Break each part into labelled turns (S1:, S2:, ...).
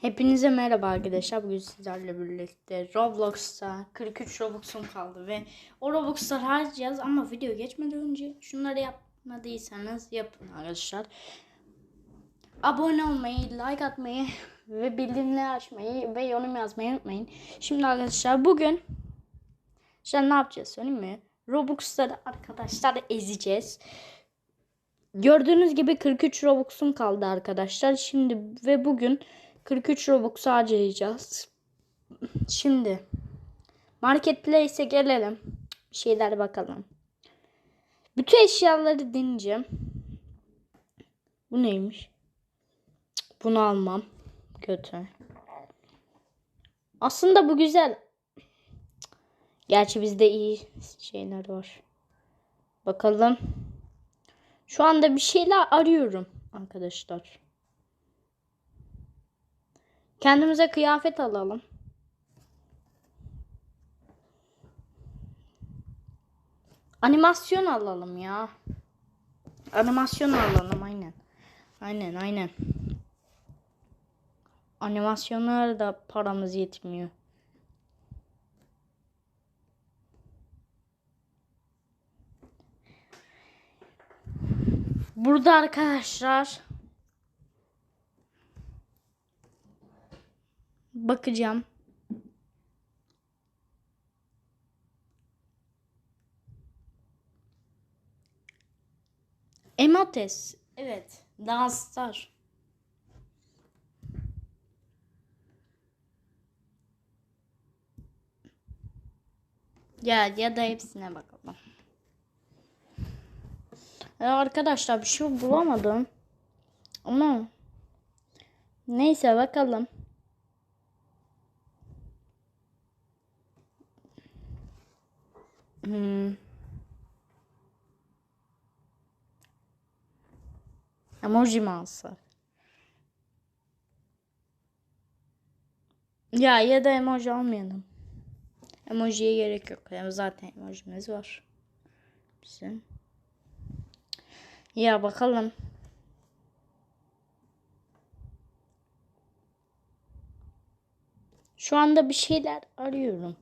S1: Hepinize merhaba arkadaşlar. Bugün sizlerle birlikte Roblox'ta 43 Robux'um kaldı ve o Robux'ları harcayacağız ama video geçmeden önce şunları yapmadıysanız yapın arkadaşlar. Abone olmayı, like atmayı ve bildirimleri açmayı ve yorum yazmayı unutmayın. Şimdi arkadaşlar bugün işte ne yapacağız söyleyeyim mi? Robux'ları arkadaşlar ezeceğiz. Gördüğünüz gibi 43 Robux'um kaldı arkadaşlar. Şimdi ve bugün 43 Robux harcayacağız. Şimdi Marketplace'e gelelim. Bir şeyler bakalım. Bütün eşyaları deneyeceğim. Bu neymiş? Bunu almam. Kötü. Aslında bu güzel. Gerçi bizde iyi şeyler var. Bakalım. Şu anda bir şeyler arıyorum arkadaşlar. Kendimize kıyafet alalım. Animasyon alalım ya. Animasyon alalım aynen. Aynen aynen. Animasyonlara da paramız yetmiyor. Burada arkadaşlar bakacağım. Emotes. Evet. Danslar. Ya ya da hepsine bakalım. Ya arkadaşlar bir şey bulamadım. Ama neyse bakalım. Hmm. Emoji mi alsak? Ya ya da emoji almayalım. Emojiye gerek yok. Yani zaten emojimiz var. Bizim. Ya bakalım. Şu anda bir şeyler arıyorum.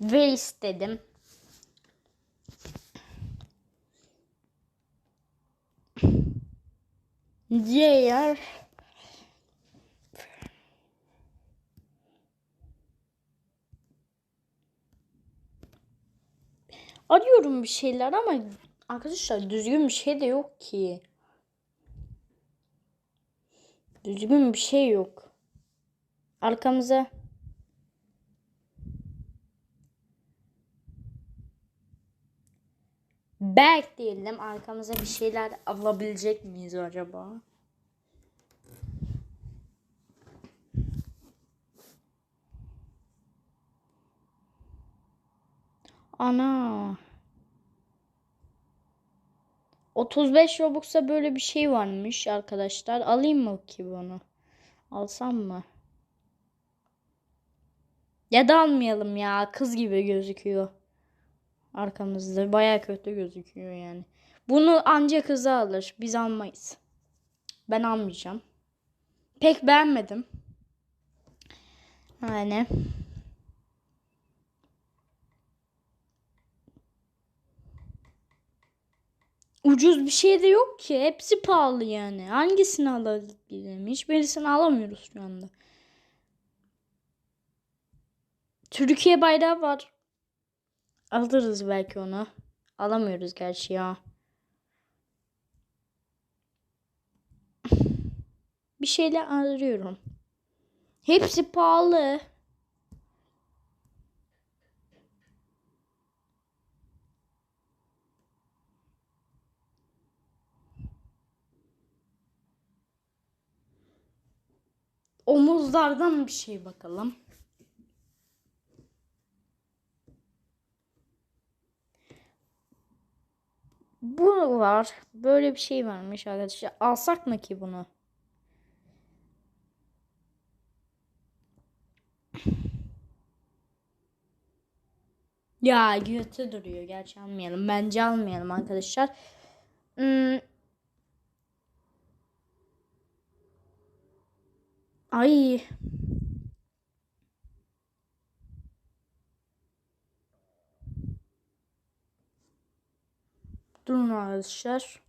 S1: Ve istedim. Diğer Arıyorum bir şeyler ama arkadaşlar düzgün bir şey de yok ki. Düzgün bir şey yok. Arkamıza bekleyelim. Arkamıza bir şeyler alabilecek miyiz acaba? Ana. 35 Robux'a böyle bir şey varmış arkadaşlar. Alayım mı ki bunu? Alsam mı? Ya da almayalım ya. Kız gibi gözüküyor. Arkamızda baya kötü gözüküyor yani. Bunu ancak kızı alır. Biz almayız. Ben almayacağım. Pek beğenmedim. Yani. Ucuz bir şey de yok ki. Hepsi pahalı yani. Hangisini alabilirim? Hiçbirisini alamıyoruz şu anda. Türkiye bayrağı var. Alırız belki onu. Alamıyoruz gerçi ya. Bir şeyler arıyorum. Hepsi pahalı. Omuzlardan bir şey bakalım. Bu var. Böyle bir şey varmış arkadaşlar. Alsak mı ki bunu? Ya götü duruyor. Gerçi almayalım. Bence almayalım arkadaşlar. Hmm. Ay. Durun arkadaşlar.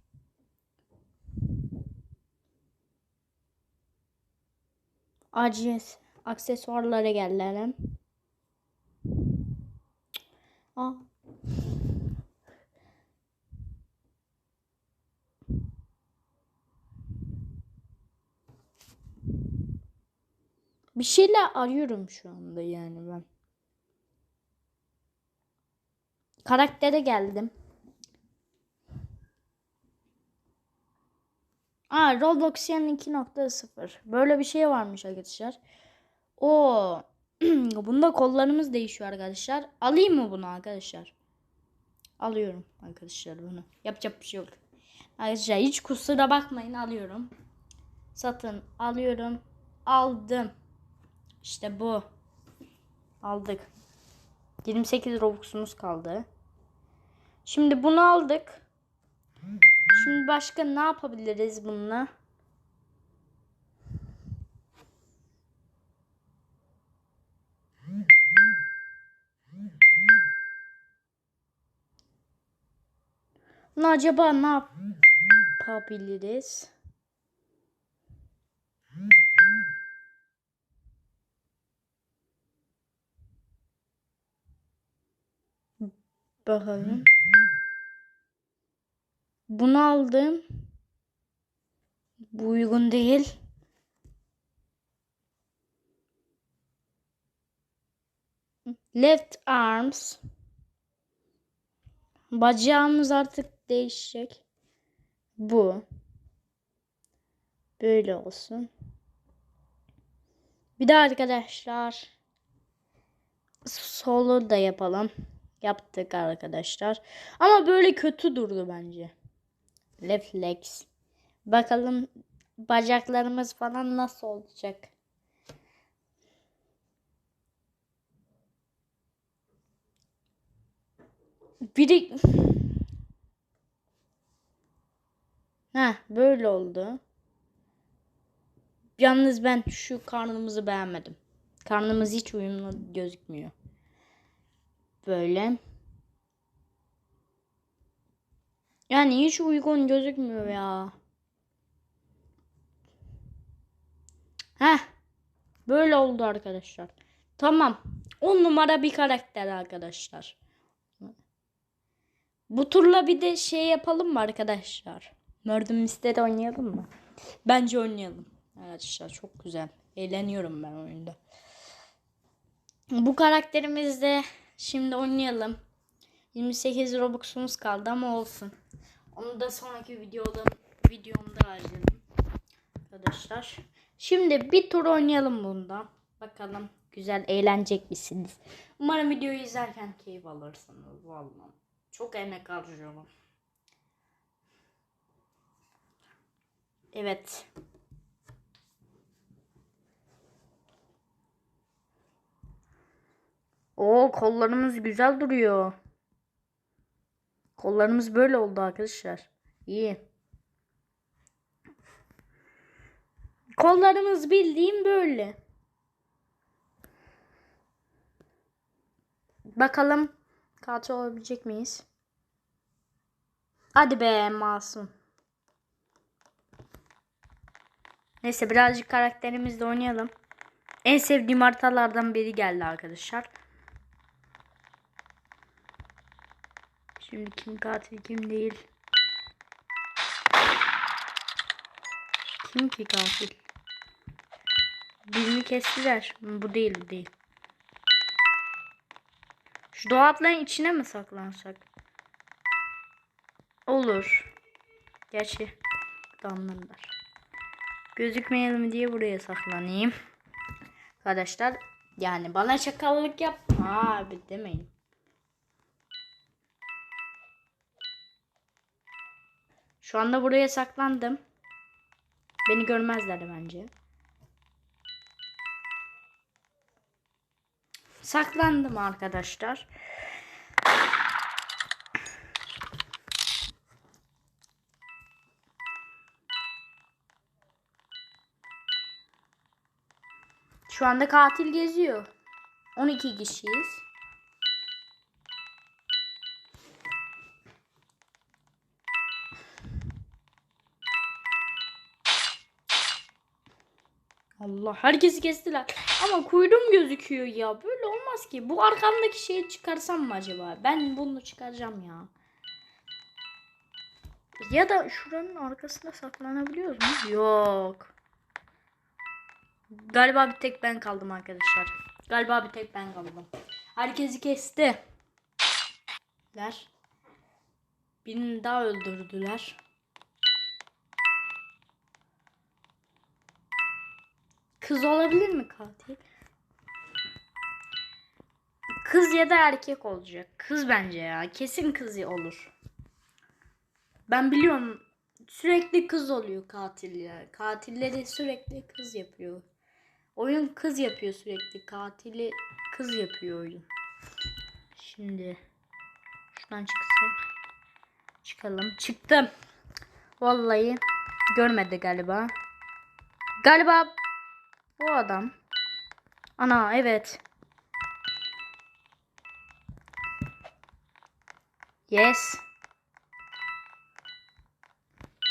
S1: Aciz aksesuarlara gelelim. Aa. Bir şeyler arıyorum şu anda yani ben. Karaktere geldim. Aa Roblox yani 2.0. Böyle bir şey varmış arkadaşlar. O bunda kollarımız değişiyor arkadaşlar. Alayım mı bunu arkadaşlar? Alıyorum arkadaşlar bunu. Yapacak bir şey yok. Arkadaşlar hiç kusura bakmayın alıyorum. Satın alıyorum. Aldım. İşte bu. Aldık. 28 Robux'umuz kaldı. Şimdi bunu aldık. Şimdi başka ne yapabiliriz bununla? Bunu acaba ne yapabiliriz? Bakalım. Bunu aldım. Bu uygun değil. Left arms. Bacağımız artık değişecek. Bu. Böyle olsun. Bir de arkadaşlar solo da yapalım. Yaptık arkadaşlar. Ama böyle kötü durdu bence. Left legs. Bakalım bacaklarımız falan nasıl olacak. Biri Ha böyle oldu. Yalnız ben şu karnımızı beğenmedim. Karnımız hiç uyumlu gözükmüyor. Böyle. Yani hiç uygun gözükmüyor ya. Heh. Böyle oldu arkadaşlar. Tamam. 10 numara bir karakter arkadaşlar. Bu turla bir de şey yapalım mı arkadaşlar? Murder Mystery oynayalım mı? Bence oynayalım. Arkadaşlar çok güzel. Eğleniyorum ben oyunda. Bu karakterimizde şimdi oynayalım. 28 Robux'umuz kaldı ama olsun. Onu da sonraki videoda videomda harcadım. Arkadaşlar. Şimdi bir tur oynayalım bunda. Bakalım güzel eğlenecek misiniz? Umarım videoyu izlerken keyif alırsınız. Vallahi çok emek harcıyorum. Evet. Oo kollarımız güzel duruyor. Kollarımız böyle oldu arkadaşlar. İyi. Kollarımız bildiğim böyle. Bakalım katil olabilecek miyiz? Hadi be masum. Neyse birazcık karakterimizle oynayalım. En sevdiğim haritalardan biri geldi arkadaşlar. Şimdi kim katil kim değil. Kim ki katil? Birini kestiler. Bu değil bu değil. Şu dolapların içine mi saklansak? Olur. Gerçi damlarlar. Gözükmeyelim diye buraya saklanayım. Arkadaşlar yani bana çakallık yapma abi demeyin. Şu anda buraya saklandım. Beni görmezler bence. Saklandım arkadaşlar. Şu anda katil geziyor. 12 kişiyiz. Allah herkesi kestiler. Ama kuyruğum gözüküyor ya. Böyle olmaz ki. Bu arkamdaki şeyi çıkarsam mı acaba? Ben bunu çıkaracağım ya. Ya da şuranın arkasında saklanabiliyor muyuz? Yok. Galiba bir tek ben kaldım arkadaşlar. Galiba bir tek ben kaldım. Herkesi kesti. Der. Birini daha öldürdüler. Kız olabilir mi katil? Kız ya da erkek olacak. Kız bence ya. Kesin kız olur. Ben biliyorum sürekli kız oluyor katil ya. Katilleri sürekli kız yapıyor. Oyun kız yapıyor sürekli. Katili kız yapıyor oyun. Şimdi şuradan çıksak. Çıkalım. Çıktım. Vallahi görmedi galiba. Galiba bu adam. Ana evet. Yes.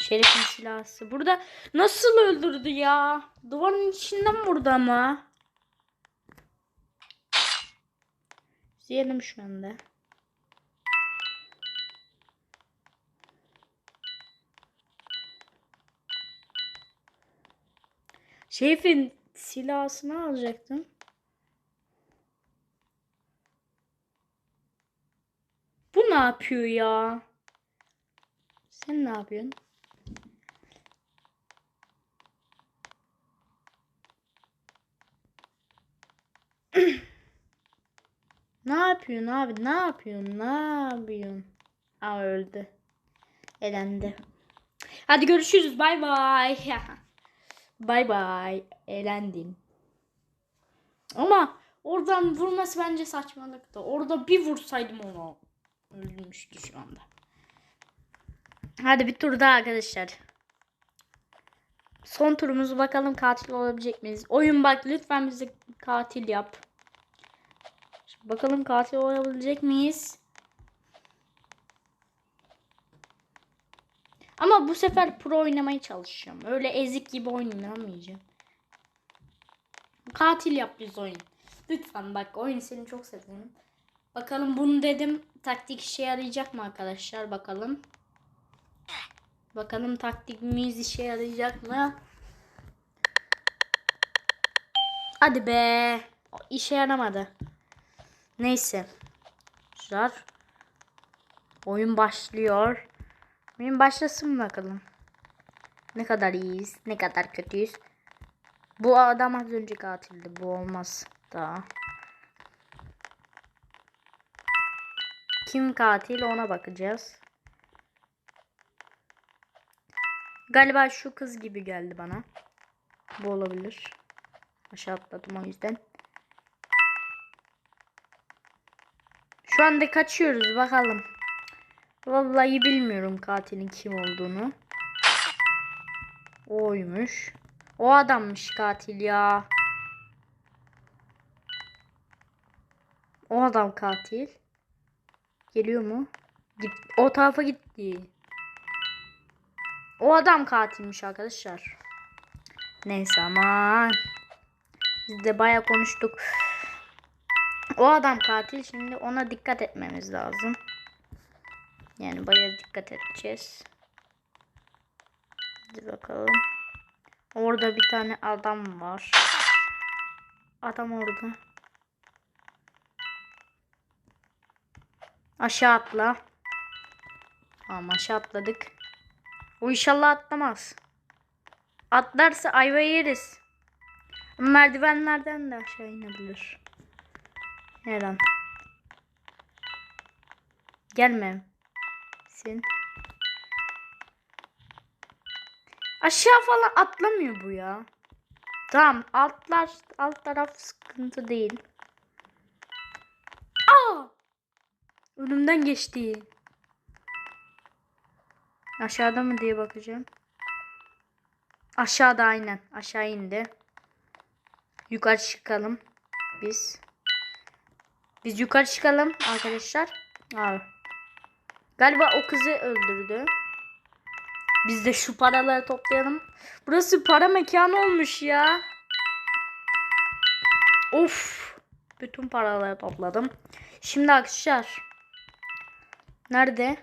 S1: Şerif'in silahı. Burada nasıl öldürdü ya? Duvarın içinden vurdu ama. İzleyelim şu anda. Şerif'in silahını alacaktım. Bu ne yapıyor ya? Sen ne yapıyorsun? ne yapıyorsun abi? Ne yapıyorsun? Ne yapıyorsun? Aa öldü. Elendi. Hadi görüşürüz. Bay bay. Bay bay. Elendim. Ama oradan vurması bence saçmalıktı. Orada bir vursaydım onu. Öldürmüştü şu anda. Hadi bir tur daha arkadaşlar. Son turumuzu bakalım katil olabilecek miyiz? Oyun bak lütfen bizi katil yap. Şimdi bakalım katil olabilecek miyiz? Ama bu sefer pro oynamaya çalışacağım. Öyle ezik gibi oynamayacağım. Katil yap biz oyun. Lütfen bak oyun seni çok seviyorum. Bakalım bunu dedim. Taktik işe yarayacak mı arkadaşlar? Bakalım. Bakalım taktikimiz işe yarayacak mı? Hadi be. İşe yaramadı. Neyse. Güzel. Oyun başlıyor. Oyun başlasın bakalım. Ne kadar iyiyiz, ne kadar kötüyüz. Bu adam az önce katildi. Bu olmaz daha. Kim katil ona bakacağız. Galiba şu kız gibi geldi bana. Bu olabilir. Aşağı atladım o yüzden. Şu anda kaçıyoruz bakalım. Vallahi bilmiyorum katilin kim olduğunu. Oymuş. O adammış katil ya. O adam katil. Geliyor mu? Git, o tarafa gitti. O adam katilmiş arkadaşlar. Neyse aman. Biz de baya konuştuk. O adam katil. Şimdi ona dikkat etmemiz lazım. Yani baya dikkat edeceğiz. Hadi bakalım. Orada bir tane adam var. Adam orada. Aşağı atla. Tamam aşağı atladık. O inşallah atlamaz. Atlarsa ayva yeriz. Merdivenlerden de aşağı inebilir. Her an. Gelme. Sen. Aşağı falan atlamıyor bu ya. Tamam altlar alt taraf sıkıntı değil. Aa! Önümden geçti. Aşağıda mı diye bakacağım. Aşağıda aynen. Aşağı indi. Yukarı çıkalım. Biz. Biz yukarı çıkalım arkadaşlar. Abi. Galiba o kızı öldürdü. Biz de şu paraları toplayalım. Burası para mekanı olmuş ya. Of. Bütün paraları topladım. Şimdi arkadaşlar. Nerede?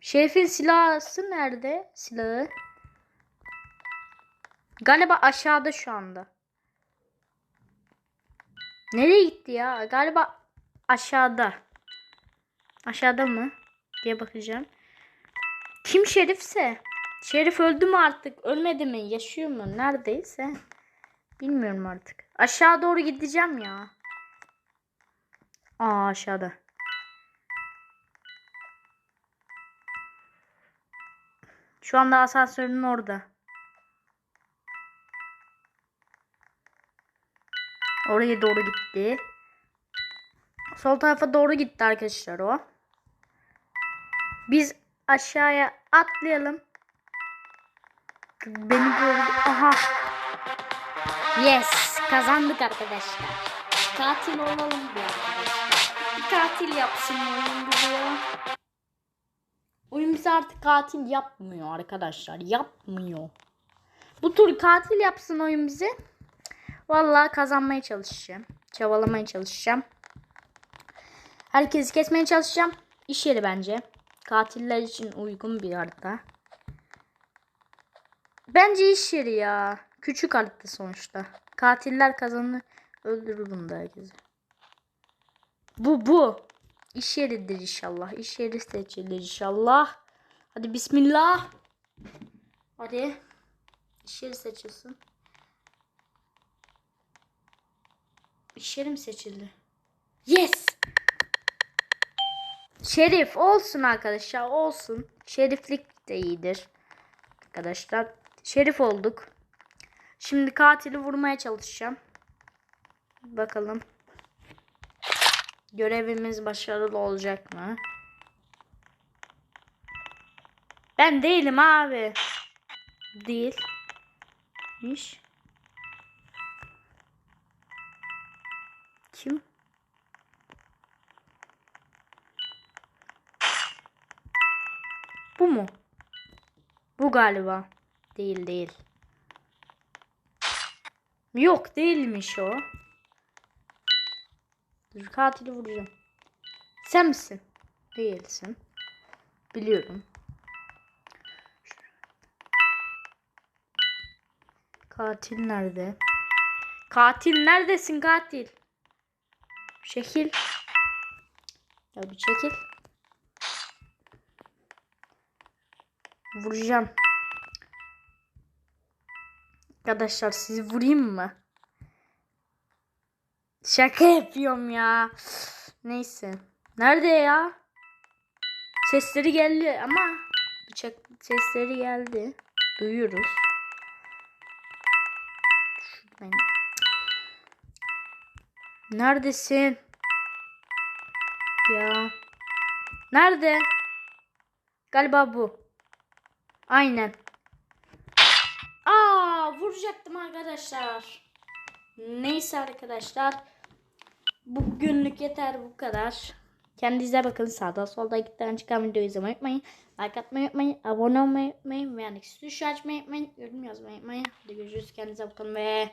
S1: Şerif'in silahı nerede? Silahı. Galiba aşağıda şu anda. Nereye gitti ya? Galiba aşağıda. Aşağıda mı? Diye bakacağım. Kim Şerifse? Şerif öldü mü artık? Ölmedi mi? Yaşıyor mu? Neredeyse. Bilmiyorum artık. Aşağı doğru gideceğim ya. Aa aşağıda. Şu anda asansörün orada. Oraya doğru gitti. Sol tarafa doğru gitti arkadaşlar o. Biz aşağıya atlayalım. Beni gördü. Aha. Yes. Kazandık arkadaşlar. Katil olalım bir arkadaşlar. Katil yapsın oyun bize. Oyun bize artık katil yapmıyor arkadaşlar. Yapmıyor. Bu tur katil yapsın oyun bize. Vallahi kazanmaya çalışacağım. Çabalamaya çalışacağım. Herkesi kesmeye çalışacağım. İş yeri bence. Katiller için uygun bir harita. Bence iş yeri ya. Küçük harita sonuçta. Katiller kazanır öldürür bunda herkesi. Bu bu. İş yeridir inşallah. İş yeri seçilir inşallah. Hadi bismillah. Hadi. İş yeri seçilsin. İş yeri mi seçildi? Yes. Şerif olsun arkadaşlar olsun. Şeriflik de iyidir. Arkadaşlar şerif olduk. Şimdi katili vurmaya çalışacağım. Bakalım. Görevimiz başarılı olacak mı? Ben değilim abi. Değilmiş. Kim? Bu mu? Bu galiba. Değil değil. Yok değilmiş o. Dur katili vuracağım. Sen misin? Değilsin. Biliyorum. Katil nerede? Katil neredesin katil? Şekil. Ya bir çekil. Vuracağım. Arkadaşlar sizi vurayım mı? Şaka yapıyorum ya. Neyse. Nerede ya? Sesleri geldi ama bıçak sesleri geldi. Duyuyoruz. Şuradan. Neredesin? Ya. Nerede? Galiba bu. Aynen. Aa vuracaktım arkadaşlar. Neyse arkadaşlar. Bugünlük yeter bu kadar. Kendinize bakın sağda solda gitten çıkan videoyu izlemeyi unutmayın. Like atmayı unutmayın. Abone olmayı unutmayın. Yani tuşu açmayı unutmayın. Yorum yazmayı unutmayın. Hadi görüşürüz. Kendinize bakın ve